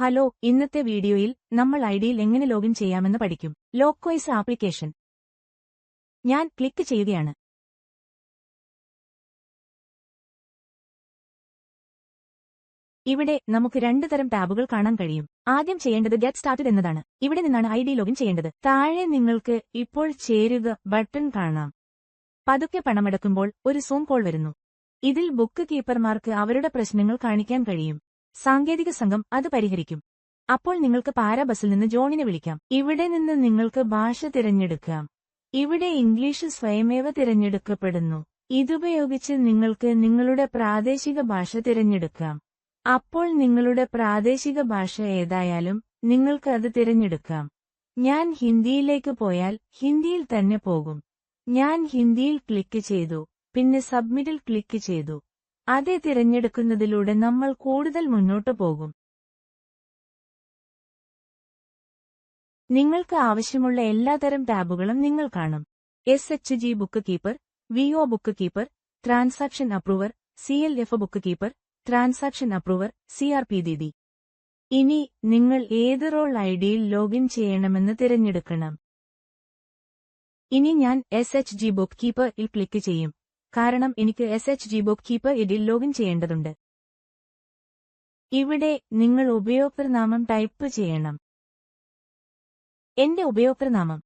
Hello ഇന്നത്തെ വീഡിയോയിൽ നമ്മൾ ഐഡിയിൽ എങ്ങനെ ലോഗിൻ ചെയ്യാമെന്ന് പഠിക്കും. ലോക്കോയ്സ് ആപ്ലിക്കേഷൻ. ഞാൻ ക്ലിക്ക് ചെയ്യുകയാണ്. ഇവിടെ നമുക്ക് രണ്ടു തരം ടാബുകൾ കാണാൻ കഴിയും. ആദ്യം ചെയ്യേണ്ടത് ഗെറ്റ് സ്റ്റാർട്ടഡ് എന്നതാണ്. ഇവിടെ നിന്നാണ് ഐ ഡി ലോഗിൻ ചെയ്യേണ്ടത്. താഴെ നിങ്ങൾക്ക് ഇപ്പോൾ ചേരുക ബട്ടൺ കാണാം. പതുക്കെ പണമടക്കുമ്പോൾ ഒരു സൂം കോൾ വരുന്നു. ഇതിൽ ബുക്ക് കീപ്പർമാർക്ക് അവരുടെ പ്രശ്നങ്ങൾ കാണിക്കാൻ കഴിയും. സാങ്കേതിക സംഘം അത് പരിഹരിക്കും. അപ്പോൾ നിങ്ങൾക്ക് പാര ബസ്സിൽ നിന്ന് ജോണിനെ വിളിക്കാം. ഇവിടെ നിന്ന് നിങ്ങൾക്ക് ഭാഷ തിരഞ്ഞെടുക്കാം. ഇവിടെ ഇംഗ്ലീഷ് സ്വയമേവ തിരഞ്ഞെടുക്കപ്പെടുന്നു. ഇതുപയോഗിച്ച് നിങ്ങൾക്ക് നിങ്ങളുടെ പ്രാദേശിക ഭാഷ തിരഞ്ഞെടുക്കാം. അപ്പോൾ നിങ്ങളുടെ പ്രാദേശിക ഭാഷ ഏതായാലും നിങ്ങൾക്ക് അത് തിരഞ്ഞെടുക്കാം. ഞാൻ ഹിന്ദിയിലേക്ക് പോയാൽ ഹിന്ദിയിൽ തന്നെ പോകും. ഞാൻ ഹിന്ദിയിൽ ക്ലിക്ക് ചെയ്തു. പിന്നെ സബ്മിറ്റിൽ ക്ലിക്ക് ചെയ്തു. അത് തിരഞ്ഞെടുക്കുന്നതിലൂടെ നമ്മൾ കൂടുതൽ മുന്നോട്ട് പോകും. നിങ്ങൾക്ക് ആവശ്യമുള്ള എല്ലാതരം ടാബുകളും നിങ്ങൾ കാണും. S H G bookkeeper V O bookkeeper transaction approver C L F bookkeeper transaction approver C R P didi ഇനി നിങ്ങൾ ഏത് റോൾ ഐഡിയിൽ ലോഗിൻ ചെയ്യണമെന്ന് തിരഞ്ഞെടുക്കണം. ഇനി ഞാൻ എസ് എച്ച് ജി ബുക്ക് കീപ്പറിൽ ക്ലിക്ക് ചെയ്യും. കാരണം എനിക്ക് S H G bookkeeper ഇതിൽ ലോഗിൻ ചെയ്യേണ്ടതുണ്ട്. ഇവിടെ നിങ്ങൾ ഉപയോക്തൃനാമം ടൈപ്പ് ചെയ്യണം. എന്റെ ഉപയോക്തൃനാമം.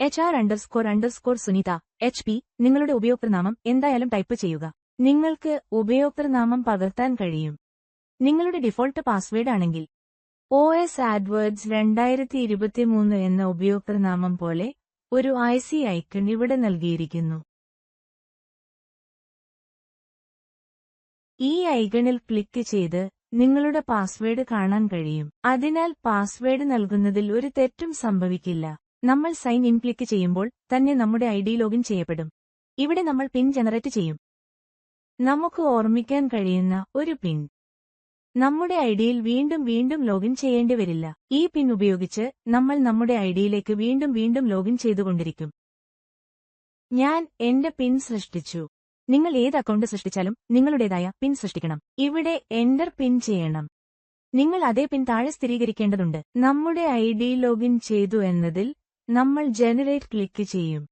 H R underscore underscore Sunita H P നിങ്ങളുടെ ഉപയോക്തൃനാമം എന്തായാലും ടൈപ്പ് ചെയ്യുക. നിങ്ങൾക്ക് ഉപയോക്തൃനാമം പകർത്താൻ കഴിയും. നിങ്ങളുടെ ഡിഫോൾട്ട് പാസ്വേഡ് ആണെങ്കിൽ ഒ എസ് ആഡ്വേർഡ്സ് രണ്ടായിരത്തി ഇരുപത്തിമൂന്ന് എന്ന ഉപയോക്തൃനാമം പോലെ ഒരു ഐ സി ഐക്കൺ ഇവിടെ നൽകിയിരിക്കുന്നു. ഈ ഐക്കണിൽ ക്ലിക്ക് ചെയ്ത് നിങ്ങളുടെ പാസ്വേഡ് കാണാൻ കഴിയും. അതിനാൽ പാസ്വേഡ് നൽകുന്നതിൽ ഒരു തെറ്റും സംഭവിക്കില്ല. നമ്മൾ സൈൻ ഇൻ ക്ലിക്ക് ചെയ്യുമ്പോൾ തന്നെ നമ്മുടെ ഐ ഡി ലോഗിൻ ചെയ്യപ്പെടും. ഇവിടെ നമ്മൾ പിൻ ജനറേറ്റ് ചെയ്യും. നമുക്ക് ഓർമ്മിക്കാൻ കഴിയുന്ന ഒരു പിൻ നമ്മുടെ ഐഡിയിൽ വീണ്ടും വീണ്ടും ലോഗിൻ ചെയ്യേണ്ടി വരില്ല. ഈ പിൻ ഉപയോഗിച്ച് നമ്മൾ നമ്മുടെ ഐഡിയിലേക്ക് വീണ്ടും വീണ്ടും ലോഗിൻ ചെയ്തുകൊണ്ടിരിക്കും. ഞാൻ എന്റെ പിൻ സൃഷ്ടിച്ചു. നിങ്ങൾ ഏത് അക്കൗണ്ട് സൃഷ്ടിച്ചാലും നിങ്ങളുടേതായ പിൻ സൃഷ്ടിക്കണം. ഇവിടെ എന്റർ പിൻ ചെയ്യണം. നിങ്ങൾ അതേ പിൻ താഴെ സ്ഥിരീകരിക്കേണ്ടതുണ്ട്. നമ്മുടെ ഐ ഡി ലോഗിൻ ചെയ്തു എന്നതിൽ നമ്മൾ ജനറേറ്റ് ക്ലിക്ക് ചെയ്യും.